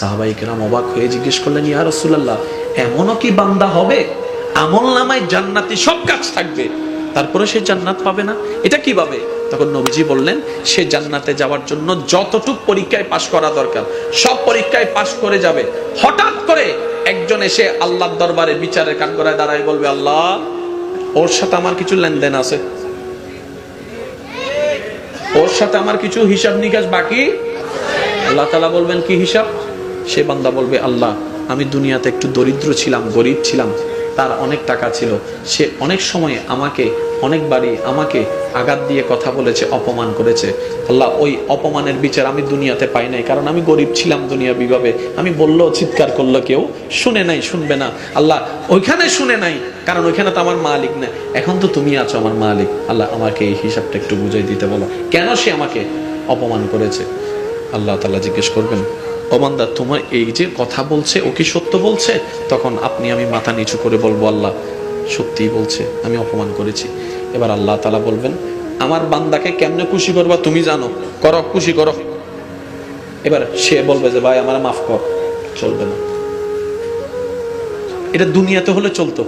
সাহাবাই কেরাম অবাক হয়ে জিজ্ঞেস করলেন, ইয়া রসুল্লাহ এমনও কি বান্দা হবে? আমল নামায় জান্নাতি সব কাজ থাকবে। তারপরে সে জান্নাত পাবে না। এটা কীভাবে? তখন নবীজি বললেন, সে জান্নাতে যাওয়ার জন্য যতটুক পরীক্ষায় পাশ করা দরকার, সব পরীক্ষায় পাশ করে যাবে। হঠাৎ করে একজন এসে আল্লাহর দরবারে বিচারের কান করায় দাঁড়ায় বলবে, আল্লাহ, ওর সাথে আমার কিছু লেনদেন আছে। ওর সাথে আমার কিছু হিসাব নিকাশ বাকি? আল্লাহ তালা বলবেন, কি হিসাব? সে বান্দা বলবে, আল্লাহ, আমি দুনিয়াতে একটু দরিদ্র ছিলাম, গরিব ছিলাম। তার অনেক টাকা ছিল। সে অনেক সময় আমাকে, অনেকবারই আমাকে আঘাত দিয়ে কথা বলেছে, অপমান করেছে। আল্লাহ, ওই অপমানের বিচার আমি দুনিয়াতে পাই নাই। কারণ আমি গরিব ছিলাম দুনিয়া বিভাবে আমি বলল, চিৎকার করল কেউ? শুনে নাই, শুনবে না। আল্লাহ, ওইখানে শুনে নাই। কারণ ওইখানে তো আমার মালিক না। এখন তো তুমি আছো আমার মালিক। আল্লাহ, আমাকে এই হিসাবটা একটু বুঝাই দিতে বলো। কেন সে আমাকে অপমান করেছে? আল্লাহ তালা জিজ্ঞেস করবেন ওমান্দা, তোমার এই যে কথা বলছে, ও কি সত্য বলছে? তখন আপনি আমি মাথা নিচু করে বলব, আল্লাহ, সত্যিই বলছে, আমি অপমান করেছি। এবার আল্লাহ তালা বলবেন, আমার বান্দাকে কেমনে খুশি করবা তুমি জানো? করো, খুশি করো। এবার সে বলবে যে, ভাই, আমার মাফ কর। চলবে না। এটা দুনিয়াতে হলে চলতো।